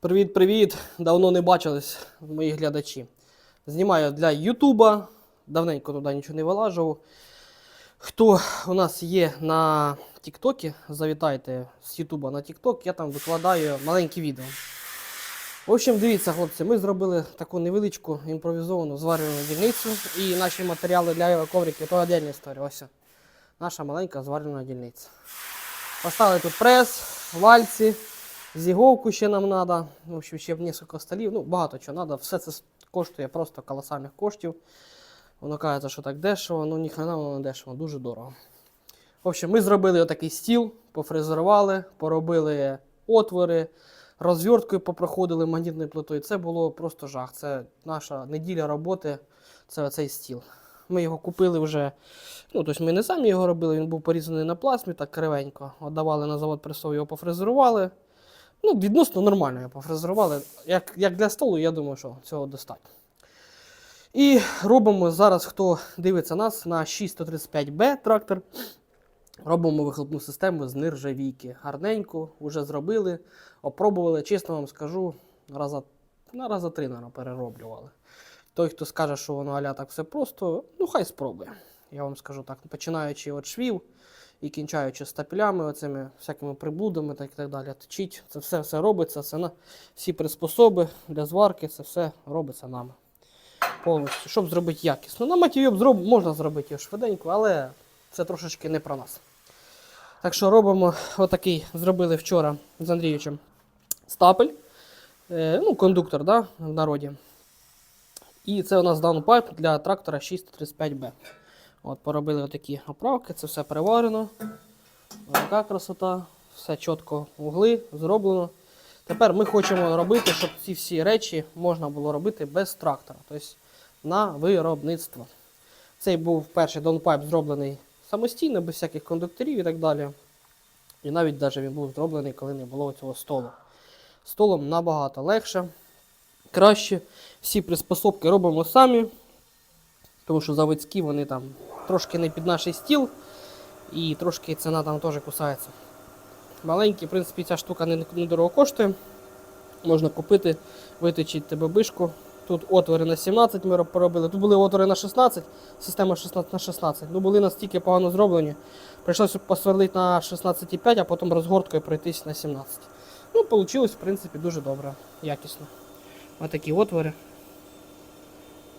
Привіт-привіт! Давно не бачились мої глядачі. Знімаю для Ютуба. Давненько туди нічого не вилажував. Хто у нас є на Тіктокі, завітайте з Ютуба на Тікток, я там викладаю маленькі відео. В общем, дивіться, хлопці, ми зробили таку невеличку імпровізовану зварювальну дільницю. І наші матеріали для ковриків то отдельна історія. Ось наша маленька зварювальна дільниця. Поставили тут прес, вальці, зіговку ще нам треба. В общем, ще кілька столів. Ну, багато чого треба. Все це коштує просто колосальних коштів. Воно кажеться, що так дешево, ну ніхрена воно не дешево, дуже дорого. В общем, ми зробили отакий стіл, пофрезерували, поробили отвори, розверткою попроходили магнітною плитою. Це було просто жах. Це наша неділя роботи, це оцей стіл. Ми його купили вже. Ну, тобто ми не самі його робили, він був порізаний на пластмі, так кривенько. Отдавали на завод пресов, його пофрезерували. Ну, відносно нормально його пофрезерували. Як, як для столу, я думаю, що цього достатньо. І робимо зараз, хто дивиться нас на 6135B трактор. Робимо вихлопну систему з нержавійки. Гарненько, вже зробили, опробували. Чесно вам скажу, раза, на раза три, наверное, перероблювали. Той, хто скаже, що воно аля так все просто, ну хай спробує. Я вам скажу так, починаючи від швів і кінчаючи стапелями, оцими всякими приблудами так і так далі. Точить, це все все робиться, це на всі приспособи для зварки, це все робиться нами. Повністю, щоб зробити якісно. На матійоб зроб... можна зробити його швиденько, але це трошечки не про нас. Так що робимо отакий, зробили вчора з Андрійовичем стапель, е, ну, кондуктор да, в народі. І це у нас даунпайп для трактора 635B. От, поробили отакі оправки, це все приварено. Така красота, все чітко угли зроблено. Тепер ми хочемо робити, щоб ці всі речі можна було робити без трактора, тобто на виробництво. Цей був перший даунпайп зроблений самостійно, без всяких кондукторів і так далі. І навіть даже він був зроблений, коли не було цього столу. Столом набагато легше, краще. Всі приспособки робимо самі, тому що заводські вони там трошки не під наш стіл, і трошки ціна там теж кусається. Маленькі, в принципі, ця штука не, не дорого коштує. Можна купити, виточити ББшку. Тут отвори на 17 ми поробили. Тут були отвори на 16, система 16 на 16. Ну були настільки погано зроблені. Прийшлося посверлити на 16,5, а потім розгорткою пройтись на 17. Ну, вийшло, в принципі, дуже добре, якісно. Ось такі отвори.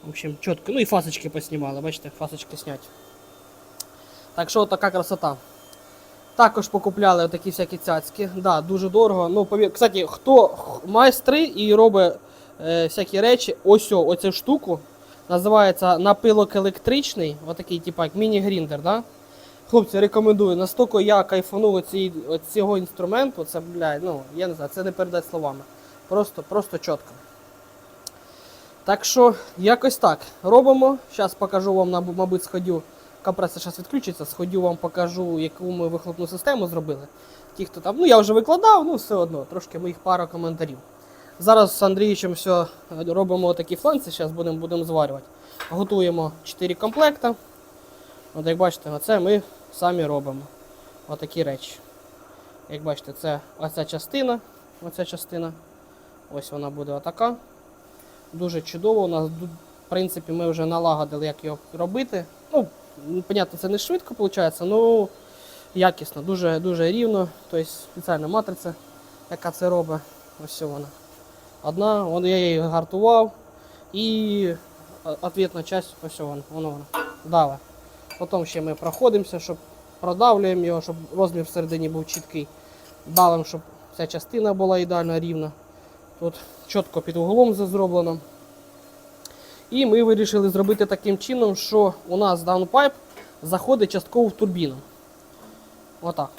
В общем, чітко. Ну і фасочки поснімали, бачите, фасочки зняті. Так що така красота. Також покупляли такі всякі цяцьки. Да, дуже дорого. Ну, повір... Кстати, хто майстри і робить е, всякі речі, ось оцю штуку. Називається напилок електричний, отакий, типу, як міні-гріндер. Да? Хлопці, рекомендую. Настільки я кайфанув від цього інструменту, це, блядь, ну, я не знаю, це не передати словами. Просто, просто чітко. Так що, якось так. Робимо. Зараз покажу вам, мабуть, сходю. Компресор зараз відключиться, сходю вам покажу, яку ми вихлопну систему зробили. Ті, хто там, ну я вже викладав, ну все одно, трошки моїх пара коментарів. Зараз з Андрійовичем все робимо такі фланці, зараз будемо будемо зварювати. Готуємо 4 комплекта. От як бачите, оце ми самі робимо. Отакі речі. Як бачите, це оця частина, оця частина. Ось вона буде отака. Дуже чудово. У нас, в принципі, ми вже налагодили, як його робити. Ну, понятно, це не швидко виходить, але якісно, дуже, дуже рівно. Тобто спеціальна матриця, яка це робить. Ось вона. Одна, я її гартував. І о- відповідна часть, ось вона, воно вона. Дала. Потім ще ми проходимося, щоб продавлюємо його, щоб розмір всередині був чіткий. Давимо, щоб ця частина була ідеально рівна. Тут чітко під углом зроблено. І ми вирішили зробити таким чином, що у нас даунпайп заходить частково в турбіну. Отак.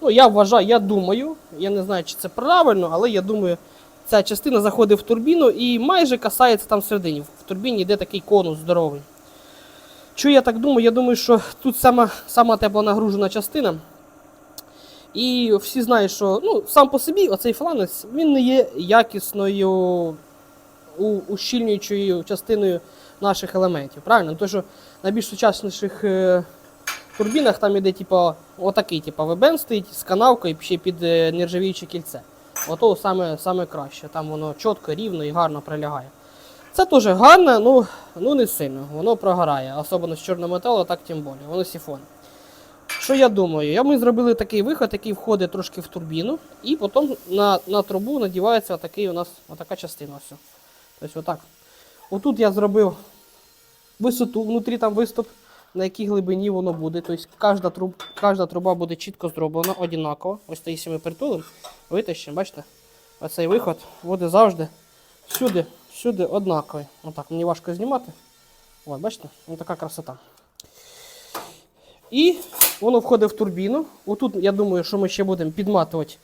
Ну, я вважаю, я думаю, я не знаю, чи це правильно, але я думаю, ця частина заходить в турбіну і майже касається там всередині. В турбіні йде такий конус здоровий. Чому я так думаю? Я думаю, що тут сама, сама теплонагружена частина. І всі знають, що ну, сам по собі оцей фланець він не є якісною ущільнюючою частиною наших елементів. Правильно? Тому що на більш сучасніших е, турбінах там іде типу, отакий типу, вебен стоїть з канавкою ще під е, нержавіюче кільце. ото саме, саме краще. Там воно чітко, рівно і гарно прилягає. Це теж гарно, ну, ну не сильно. Воно прогорає, особливо з чорного металу, так тим більше. Воно сифон. Що я думаю? Ми зробили такий виход, який входить трошки в турбіну, і потім на, на трубу надівається отакий у нас отака частина. Все. Тобто отак. Отут я зробив висоту, внутрі там виступ, на якій глибині воно буде. Тобто кожна, труб, кожна труба буде чітко зроблена, однаково. Ось та, ми притулимо, витащимо, бачите? Оцей виход буде завжди всюди, всюди однаковий. Отак, мені важко знімати. От, бачите? Ось така красота. І воно входить в турбіну. Отут, я думаю, що ми ще будемо підматувати.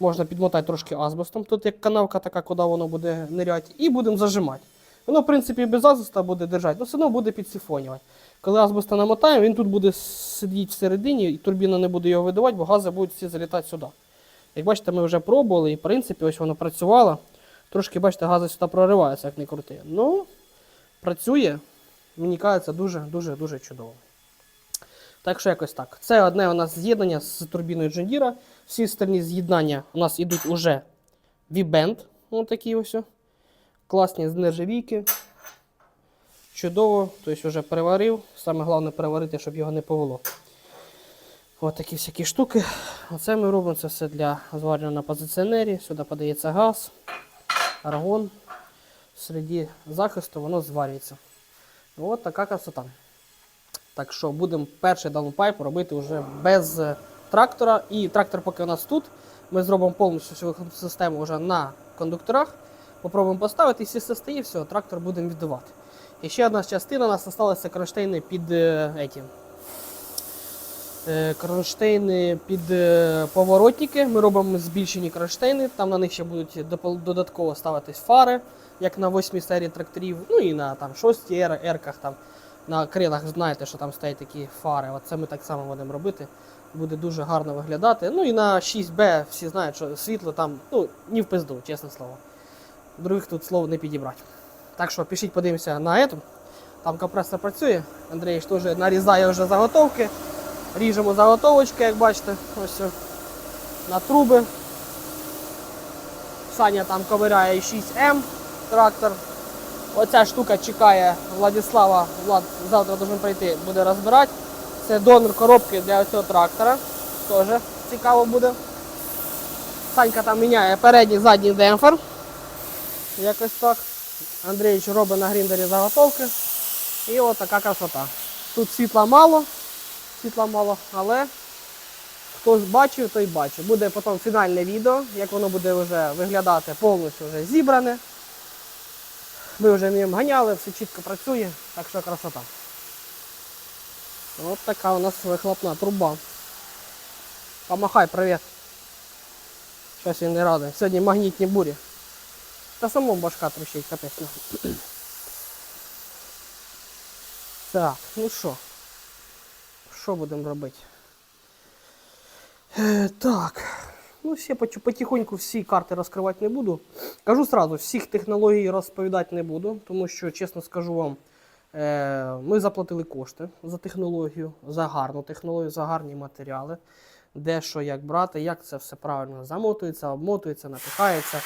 Можна підмотати трошки азбестом. Тут як канавка така, куди воно буде ниряти. І будемо зажимати. Воно, в принципі, без азбеста буде держати, але все одно буде підсифонювати. Коли азбеста намотаємо, він тут буде сидіти всередині, і турбіна не буде його видавати, бо гази будуть всі залітати сюди. Як бачите, ми вже пробували, і в принципі ось воно працювало. Трошки, бачите, гази сюди прориваються, як не крути. Ну, працює, мені кажеться, дуже-дуже дуже чудово. Так що якось так. Це одне у нас з'єднання з турбіною Джондіра. Всі остальні з'єднання у нас йдуть уже V-Band. Ось такі ось. Класні нержавійки. Чудово, тобто вже переварив. Саме головне переварити, щоб його не повело. Ось такі всякі штуки. Оце ми робимо це все для зварювання на позиціонері. Сюди подається газ, аргон. Серед захисту воно зварюється. Ось така красота. Так що будемо перший даунпайп робити вже без е, трактора. І трактор, поки у нас тут, ми зробимо повністю всю систему вже на кондукторах. Попробуємо поставити, і всі стає, все, трактор будемо віддавати. І ще одна частина у нас залишилася кронштейни під еті, е, кронштейни під е, поворотники. Ми робимо збільшені кронштейни, там на них ще будуть додатково ставитись фари, як на 8 серії тракторів, ну і на там, 6 ер, ерках. Там, на крилах знаєте, що там стоять такі фари. От це ми так само будемо робити. Буде дуже гарно виглядати. Ну і на 6Б всі знають, що світло там ну, ні в пизду, чесне слово. Других тут слов не підібрати. Так що пишіть, подивимося на ету. Там компресор працює. Андрій теж нарізає вже заготовки. Ріжемо заготовочки, як бачите, ось все. на труби. Саня там ковиряє 6М трактор. Оця штука чекає Владислава. Влад завтра должен прийти, буде розбирати. Це донор коробки для цього трактора. Теж цікаво буде. Санька там міняє передній задній демпфер. Якось так. Андрійович робить на гріндері заготовки. І от така красота. Тут світла мало, світла мало, але хтось бачив, той бачив. Буде потім фінальне відео, як воно буде вже виглядати повністю вже зібране. Ми вже ним ганяли, все чітко працює, так що красота. От така у нас вихлопна труба. Помахай, привіт. Щось він не радий. Сьогодні магнітні бурі. Та самому башка трещить, капець. Так, ну що? Що будемо робити? Е, так. Ну, ще потихоньку всі карти розкривати не буду. Кажу сразу, всіх технологій розповідати не буду, тому що, чесно скажу вам, е, ми заплатили кошти за технологію, за гарну технологію, за гарні матеріали. Де що як брати, як це все правильно замотується, обмотується, напихається,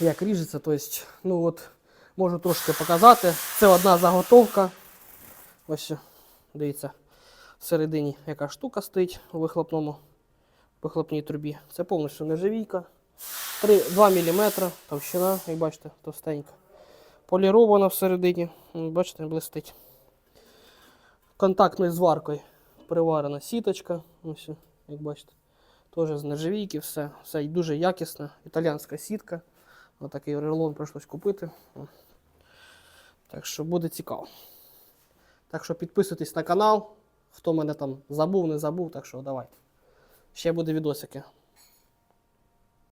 як ріжеться. Тобто, ну от, можу трошки показати. Це одна заготовка. Ось, дивіться, всередині яка штука стоїть у вихлопному вихлопній трубі. Це повністю нержавійка. 3, 2 мм товщина, як бачите, товстенька. Полірована всередині, бачите, блистить. Контактною зваркою приварена сіточка. Ось, як бачите. Теж з нержавійки, все. Все дуже якісна. Італіанська сітка. Отакий рулон прийшлось купити. Так що буде цікаво. Так що підписуйтесь на канал. Хто мене там забув, не забув, так що давайте. Ще буде відосики.